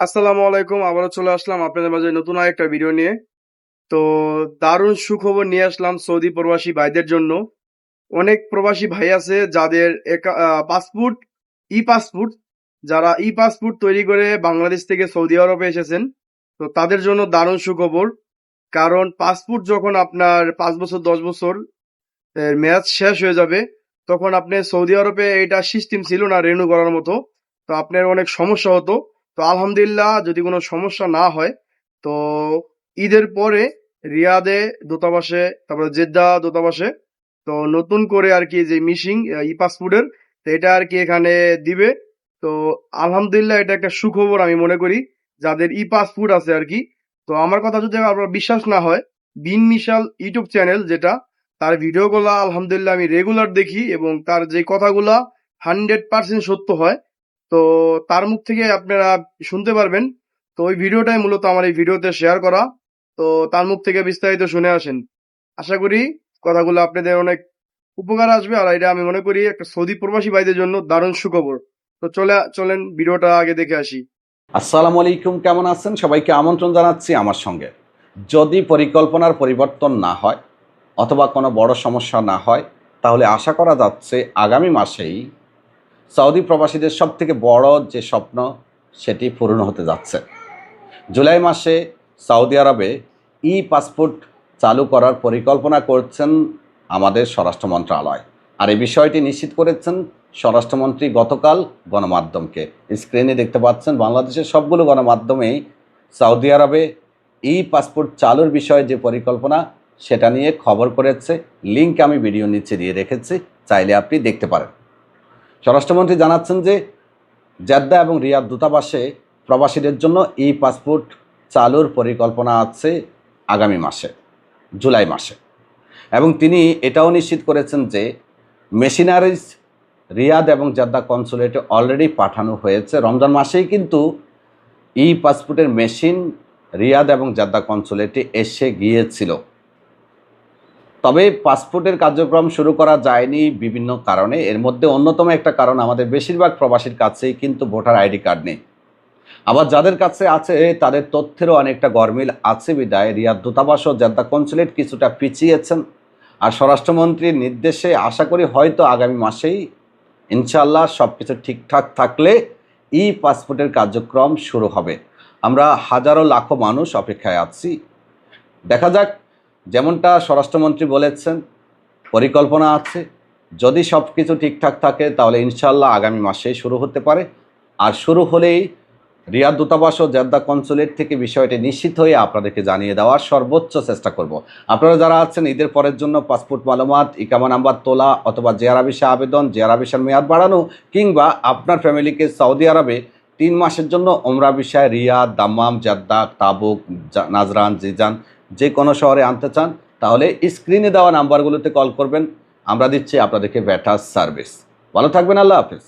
আসসালামু আলাইকুম, আবারও চলে আসলাম আপনাদের মাঝে নতুন আরেকটা ভিডিও নিয়ে। তো দারুণ সুখবর নিয়ে আসলাম সৌদি প্রবাসী ভাইদের জন্য। অনেক প্রবাসী ভাই আছে যাদের পাসপোর্ট ই পাসপোর্ট যারা ই পাসপোর্ট তৈরি করে বাংলাদেশ থেকে সৌদি আরবে এসেছেন, তো তাদের জন্য দারুণ সুখবর। কারণ পাসপোর্ট যখন আপনার পাঁচ বছর, দশ বছর মেয়াদ শেষ হয়ে যাবে, তখন আপনি সৌদি আরবে এটা সিস্টেম ছিল না রেনু করার মতো। তো আপনার অনেক সমস্যা হতো। তো আলহামদুলিল্লাহ যদি কোনো সমস্যা না হয়, তো ঈদের পরে রিয়াদে দূতাবাসে, তারপরে জেদ্দা দূতাবাসে, তো নতুন করে আর কি যে মিশিং ই পাসপোর্টের, তো এটা আর কি এখানে দিবে। তো আলহামদুলিল্লাহ এটা একটা সুখবর আমি মনে করি, যাদের ই পাসপোর্ট আছে আর কি। তো আমার কথা যদি আপনার বিশ্বাস না হয়, বিন মিশাল ইউটিউব চ্যানেল যেটা, তার ভিডিওগুলা আলহামদুলিল্লাহ আমি রেগুলার দেখি এবং তার যে কথাগুলা হান্ড্রেড পার্সেন্ট সত্য হয় তো তার মুখ থেকে আপনারা শুনতে পারবেন। তো ওই ভিডিওটাই মূলত আমার এই ভিডিওতে শেয়ার করা। তো তার মুখ থেকে বিস্তারিত শুনে আসেন। আশা করি কথাগুলো আপনাদের অনেক উপকার আসবে। আর এটা আমি মনে করি একটা সৌদি প্রবাসী ভাইদের জন্য দারুণ সুখবর। তো চলে চলেন ভিডিওটা আগে দেখে আসি। আসসালামু আলাইকুম, কেমন আছেন? সবাইকে আমন্ত্রণ জানাচ্ছি আমার সঙ্গে। যদি পরিকল্পনার পরিবর্তন না হয় অথবা কোনো বড় সমস্যা না হয়, তাহলে আশা করা যাচ্ছে আগামী মাসেই সৌদি প্রবাসীদের সব থেকে বড় যে স্বপ্ন, সেটি পূরণ হতে যাচ্ছে। জুলাই মাসে সৌদি আরবে ই পাসপোর্ট চালু করার পরিকল্পনা করছেন আমাদের স্বরাষ্ট্র মন্ত্রণালয়। আর এই বিষয়টি নিশ্চিত করেছেন স্বরাষ্ট্রমন্ত্রী গতকাল গণমাধ্যমকে। স্ক্রিনে দেখতে পাচ্ছেন, বাংলাদেশের সবগুলো গণমাধ্যমেই সৌদি আরবে ই পাসপোর্ট চালুর বিষয়ে যে পরিকল্পনা, সেটা নিয়ে খবর করেছে। লিঙ্ক আমি ভিডিও নিচে দিয়ে রেখেছি, চাইলে আপনি দেখতে পারেন। স্বরাষ্ট্রমন্ত্রী জানাচ্ছেন যে জেদ্দা এবং রিয়াদ দূতাবাসে প্রবাসীদের জন্য ই পাসপোর্ট চালুর পরিকল্পনা আছে আগামী মাসে, জুলাই মাসে। এবং তিনি এটাও নিশ্চিত করেছেন যে মেশিনারিজ রিয়াদ এবং জেদ্দা কনসুলেটে অলরেডি পাঠানো হয়েছে। রমজান মাসেই কিন্তু ই পাসপোর্টের মেশিন রিয়াদ এবং জেদ্দা কনসুলেটে এসে গিয়েছিল। তবে পাসপোর্টের কার্যক্রম শুরু করা যায়নি বিভিন্ন কারণে। এর মধ্যে অন্যতম একটা কারণ আমাদের বেশিরভাগ প্রবাসীর কাছেই কিন্তু ভোটার আইডি কার্ড নেই। আবার যাদের কাছে আছে, তাদের তথ্যেরও অনেকটা গরমিল আছে বিদায়। রিয়াদ দূতাবাস ও জেদ্দা কনসুলেট কিছুটা পিছিয়েছেন। আর স্বরাষ্ট্রমন্ত্রীর নির্দেশে আশা করি হয়তো আগামী মাসেই ইনশাল্লাহ সব কিছু ঠিকঠাক থাকলে ই পাসপোর্টের কার্যক্রম শুরু হবে। আমরা হাজারো লাখো মানুষ অপেক্ষায় আছি। দেখা যাক যেমনটা স্বরাষ্ট্রমন্ত্রী বলেছেন, পরিকল্পনা আছে। যদি সব কিছু ঠিকঠাক থাকে, তাহলে ইনশাল্লাহ আগামী মাসেই শুরু হতে পারে। আর শুরু হলেই রিয়াদ দূতাবাস ও জেদ্দা কনসুলেট থেকে বিষয়টি নিশ্চিত হয়ে আপনাদেরকে জানিয়ে দেওয়ার সর্বোচ্চ চেষ্টা করব। আপনারা যারা আছেন, ঈদের পরের জন্য পাসপোর্ট মালুমাত, ইকামা নাম্বার তোলা অথবা জেআরা ভিসা আবেদন জেআরা ভিসার মেয়াদ বাড়ানো কিংবা আপনার ফ্যামিলিকে সৌদি আরবে তিন মাসের জন্য ওমরা বিষয় Riyadh, Dammam, Jeddah, Tabuk Najran, Jizan যে কোনো শহরে আনতে চান, তাহলে স্ক্রিনে দেওয়া নাম্বারগুলোতে কল করবেন। আমরা দিচ্ছি আপনাদেরকে ব্যাটার সার্ভিস। ভালো থাকবেন, আল্লাহ হাফিজ।